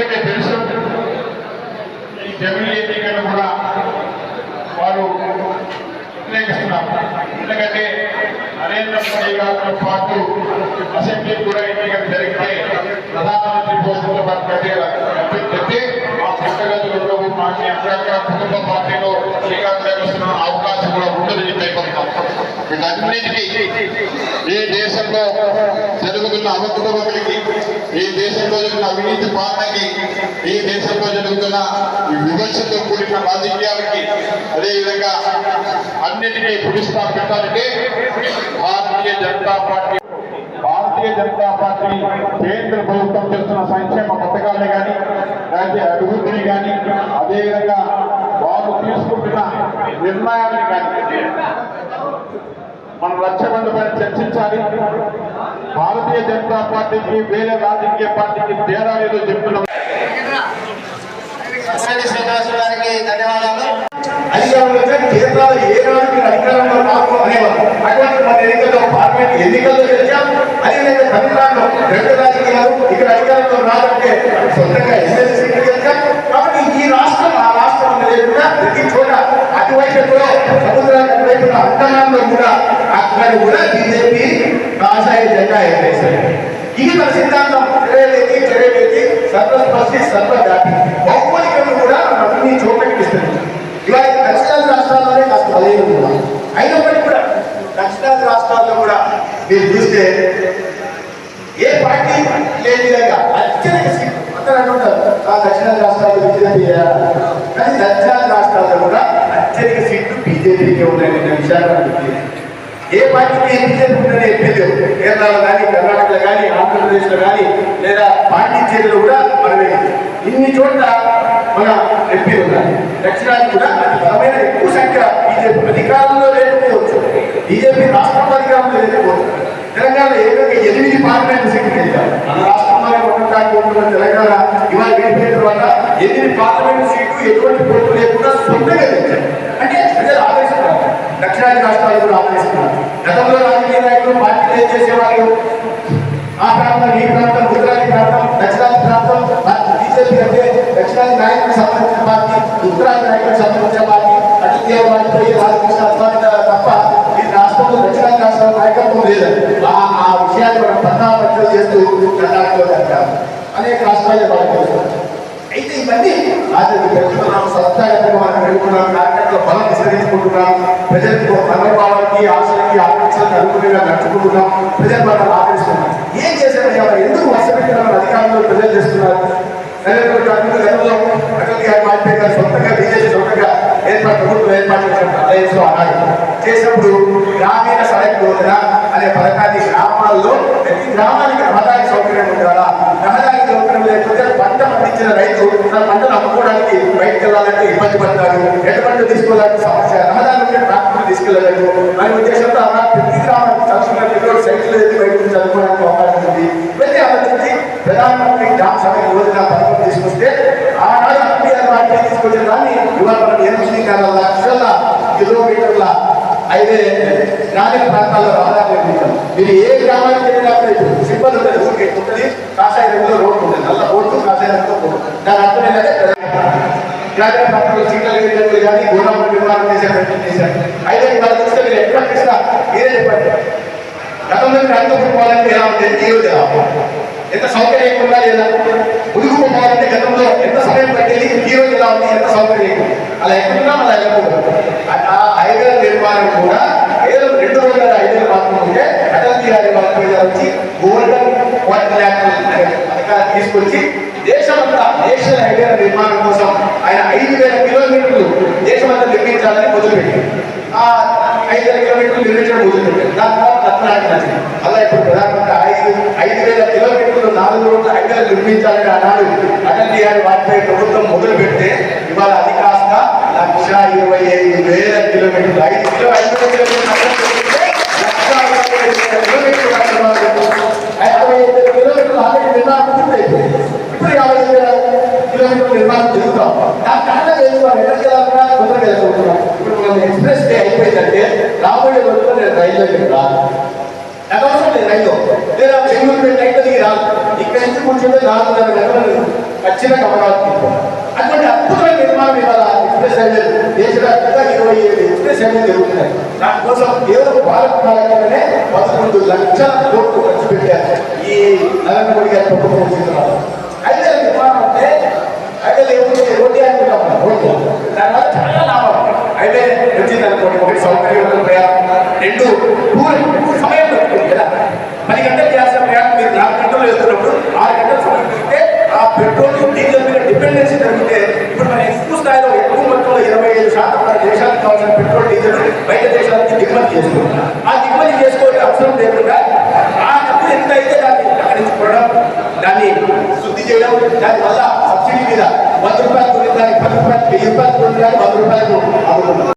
అందరికీ తెలుసు ఈ జమిలీ ఎన్నికలు కూడా వారు వ్యతిరేకిస్తున్నారు ఎందుకంటే నరేంద్ర మోడీ గారితో పాటు అసెంబ్లీ కూడా ఎన్నికలు జరిగితే ప్రధానమంత్రి పోస్టుల పక్కనే అభ్యర్థి ఆ పుట్టగతులు ఉండవు మాకు ఎంతగా కుటుంబ పార్టీలో శ్రీకాకుళం అవకాశం కూడా ఉండదు ఈ నేపథ్యం వీటన్నిటికీ ఈ దేశంలో జరుగుతున్న అవకతవకలకి ఈ దేశంలో జరుగుతున్న అవినీతి పాలనకి ఈ దేశంలో జరుగుతున్న ఈ విమర్శతో కూడిన రాజకీయాలకి అదేవిధంగా అన్నిటినీ పురుస్తా పెట్టాలంటే భారతీయ జనతా పార్టీ భారతీయ జనతా పార్టీ కేంద్ర ప్రభుత్వం చేస్తున్న సంక్షేమ పథకాలే కానీ లేకపోతే అభివృద్ధిని కానీ అదేవిధంగా వారు తీసుకుంటున్న నిర్ణయాన్ని కానీ మన లక్ష్యమందు పైన చర్చించాలి. భారతీయ జనతా పార్టీకి వేరే రాజకీయ పార్టీకి తేడా ఏదో చెప్తున్నాం. అసలు శ్రీనివాసు గారికి ధన్యవాదాలు. అధికారంలో వచ్చే కేంద్రాలు ఏ నాడు మీరు అధికారంలో రాకు అనేవారు. అటువంటి మన ఎన్నికల్లో పార్లమెంట్ ఎన్నికల్లో గెలిచాం అదేవిధంగా తమిళనాడులో రెండు రాజకీయాలు ఇక్కడ అధికారంలో రాదంటే సొంతంగా ఎమ్మెల్యే సీట్లు గెలిచాం. కాబట్టి ఈ రాష్ట్రం ఆ రాష్ట్రం అనేది లేకుండా ప్రతి చోట అటువైపులో సముద్రానికి అటువైపున అంతరాల్లో కూడా అక్కడ కూడా బీజేపీ కాషాయ జెండా ఎగరేశారు ఇది మన సిద్ధాంతం. చెరవేది చెరవేది సర్వస్పష్టి సర్వవ్యాపి. భౌగోళికంగా కూడా మనం చూపెట్టిస్తుంది. చోట్లకి ఇవాళ దక్షిణాది రాష్ట్రాల్లోనే కాస్త బలహీనం కూడా. అయినప్పటికీ కూడా దక్షిణాది రాష్ట్రాల్లో కూడా మీరు చూస్తే ఏ పార్టీ లేని విధంగా అత్యధిక సీట్లు. అందరూ అంటుంటారు ఆ దక్షిణాది రాష్ట్రాల్లో బీజేపీ కానీ దక్షిణాది రాష్ట్రాల్లో కూడా అత్యధిక సీట్లు బీజేపీకే ఉన్నాయనే విషయాన్ని మనం గుర్తించాలి. ఏ పార్టీకి బీజేపీ ఉందని తెలియదు కేరళలో కానీ కర్ణాటకలో కానీ ఆంధ్రప్రదేశ్లో కానీ లేదా పాండిచ్చేరిలో కూడా మనమే. ఇన్ని చోట్ల మన ఎంపీలు ఉన్నారు. దక్షిణాది కూడా అతి బలమైన ఎక్కువ సంఖ్య బీజేపీ అధికారంలో లేకపోవచ్చు బీజేపీ రాష్ట్రంలో అధికారంలో లేకపోవచ్చు తెలంగాణ ఏకంగా ఎనిమిది పార్లమెంట్ సీట్లు గెలిచారు మన రాష్ట్రంలోనే ఉండటానికి ఉంటున్న తెలంగాణ ఇవాళ విడిపోయిన తర్వాత ఎనిమిది పార్లమెంట్ సీట్లు ఎటువంటి పోటీ లేకుండా సొంతంగా గెలిచారు అంటే ప్రజలు ఆదరిస్తున్నారు దక్షిణాది రాష్ట్రాలు కూడా ఆదరిస్తున్నారు గతంలో రాజకీయ నాయకులు పార్టీలు ఏం చేసేవాళ్ళు? ఆ ప్రాంతం ఈ ప్రాంతం ఉత్తరాది ప్రాంతం దక్షిణాది ప్రాంతం బీజేపీ అంటే దక్షిణాది నాయకులకు సంబంధించిన పార్టీ ఉత్తరాది నాయకులకు సంబంధించిన పార్టీ అటల్ వాజ్పేయి రాధాకృష్ణ అద్వానీ తప్ప ఈ రాష్ట్రంలో దక్షిణాది రాష్ట్రాల నాయకత్వం లేదండి ఆ విషయాన్ని మనం పట్టాపట్లు చేస్తూ కర్ణాటకలో జరగాలి అనేక రాష్ట్రాలే వాళ్ళు అయితే ఇవన్నీ రాజకీయ పెట్టుకున్నాం సత్తాగతంగా మనం పెట్టుకున్నాం కార్యక్రమంలో బలం విస్తరించుకుంటున్నాం ప్రజలకు మనోభావానికి ఆశలకి ఆకాంక్షలకు అనుగుణంగా నడుచుకుంటున్నాం. ప్రజలు మనం ఆదరిస్తున్నాం ఏం చేశారయ్యా ఎందుకు వర్షపెట్టిన అధికారంలో ప్రజలు చేస్తున్నారు? నరేంద్ర బీజేపీ సొంతంగా ఏర్పాటు ప్రభుత్వం ఏర్పాటు చేసిన అన్నారు చేసినప్పుడు గ్రామీణ సడక్ యోజన అనే పథకాన్ని గ్రామాల్లో ప్రతి గ్రామానికి రహదారి సౌకర్యం ఉండాలా? రహదారి సౌకర్యం లేకపోతే వచ్చిన రైతు తన పంటను అమ్ముకోవడానికి బయటకు వెళ్ళాలంటే ఇబ్బంది పడతాడు. ఎటువంటి తీసుకోవాలంటే సమస్య. రహదారి ఉంటే ట్రాక్టర్ తీసుకెళ్ళలేదు. అనే ఉద్దేశంతో అలా ప్రతి గ్రామానికి సంస్కృతి సైకిల్ ఎత్తి బయటకు చదువుకోవడానికి అవకాశం ఉంది. ఇవన్నీ ఆలోచించి ప్రధానమంత్రి గ్రామ సభ రోజున పథకం తీసుకొస్తే ఆనాడు తీసుకొచ్చిన దాన్ని ఇవాళ మనం ఎనిమిది లక్షల కిలోమీటర్ల అయితే గ్రామీణ ప్రాంతాల్లో రహదారి నిర్మించాం. మీరు ఏ గ్రామానికి వెళ్ళినా సింపుల్ ఉంటుంది ఊరికి ఉంటుంది. కాషాయ రంగులో రోడ్డు ఉంటుంది. నల్ల రోడ్డు కాషాయ రంగులో రోడ్డు దాని అర్థం ఏంటంటే గ్రామీణ ప్రాంతంలో సీట్ల నిర్మాణాలు కానీ గోదాముల నిర్మాణం చేసే ప్రయత్నం చేశారు. అయితే వాళ్ళు చూస్తే మీరు ఎక్కడ చూసినా మీరే చెప్పండి. గతంలో మీరు అనంతపురం పోవాలంటే ఎలా ఉంటుంది ఈ రోజు ఎలా ఎంత సౌకర్యం ఉండాలి లేదా ముదుగు పోవాలంటే గతంలో ఎంత సమయం పట్టేది ఈ రోజు ఎలా ఉంది ఎంత సౌకర్యం ఉంది? అలా ఎక్కడున్నా అలా వెళ్ళకూడదు. ఆ- ఆ నిర్మాణం కూడా ఏదో రెండు వందల ఐదు మాత్రం ఉంటే అటల్ బిహారీ వాజ్పేయి గారు వచ్చి గోల్డెన్ పథకాన్ని తీసుకొచ్చి దేశమంతా నేషనల్ హైవే నిర్మాణం కోసం ఆయన ఐదు వేల కిలోమీటర్లు దేశమంతా నిర్మించాలని మొదలుపెట్టారు. ఆ ఐదు వేల కిలోమీటర్లు నిర్మించడం మొదలుపెట్టారు దాని అలా ఇప్పుడు ప్రధానమంత్రి ఐదు ఐదు వేల కిలోమీటర్లు నాలుగు రోజులు వేల నిర్మించాలని అన్నాడు అటల్ బిహారీ వాజ్పేయి ప్రభుత్వం మొదలు పెడితే ఇవాళ అది కాస్త లక్ష ఇరవై ఐదు వేల కిలోమీటర్లు. ఐదు కిలో ఐదు వేల కిలోమీటర్లు అర్థం చేసుకుంటే లక్ష ఇరవై ఐదు వేల కిలోమీటర్లు కట్టడం యాభై ఐదు వేల కిలోమీటర్లు ఆల్రెడీ నిర్మాణం పూర్తయిపోయింది ఇప్పుడు యాభై ఐదు వేల కిలోమీటర్ల నిర్మాణం జరుగుతాం దాని కారణం ఏది మనం ఎక్కడికి వెళ్ళాలన్నా తొందరగా వెళ్ళగలుగుతున్నాం ఇప్పుడు మనం ఎక్స్ప్రెస్ డే అయిపోయిందంటే రాబోయే రోజుల్లో నేను అనవసరం లేదు రైలు లేదా బెంగళూరు వెళ్ళి రైలు దిగి రాదు ఇక్కడ నుంచి కూర్చుంటే నాలుగు నాలుగున్నర గంటలు ఖచ్చితంగా అవకాశం అటువంటి అద్భుతమైన నిర్మాణం ఇవాళ ఎక్స్ప్రెస్ హైవే దేశవ్యాప్తంగా ఇరవై ఏడు ఎక్స్ప్రెస్ హైవే జరుగుతున్నాయి. దానికోసం కేవలం భారత్ కాలంలోనే పదకొండు లక్షల కోట్లు ఖర్చు పెట్టారు ఈ నరేంద్ర మోడీ గారి ప్రభుత్వం చేస్తున్నారు అయితే నిర్మాణం అంటే అయితే ఏముంది రోడ్డు అనుకుంటాం రోడ్డు. దానివల్ల చాలా లాభం. అయితే వచ్చిందనుకోండి ఒకటి సౌకర్యం ప్రయాణం. సమయం దొరుకుతుంది కదా. పది గంటలు చేయాల్సిన ప్రయాణం మీరు నాలుగు గంటలు వెళ్తున్నప్పుడు ఆరు గంటల సమయం దొరికితే ఆ పెట్రోల్ డీజిల్ మీద డిపెండెన్సీ జరిగితే ఇప్పుడు మన ఎక్కువ స్థాయిలో ఎక్కువ మొత్తంలో ఇరవై ఐదు శాతం మన దేశానికి కావాల్సిన పెట్రోల్ డీజిల్ బయట దేశాలకి దిగుమతి చేసుకుంటున్నాం. ఆ దిగుమతి చేసుకోవాల్సిన అవసరం లేకుండా ఆ డబ్బులు ఎంత అయితే దాన్ని అక్కడి నుంచి కొనడం దాన్ని శుద్ధి చేయడం దాని వల్ల సబ్సిడీ మీద వంద రూపాయలు కొనే దానికి పది రూపాయలు వెయ్యి రూపాయలు కొనే దానికి వంద రూపాయలు అమ్ముతున్నాం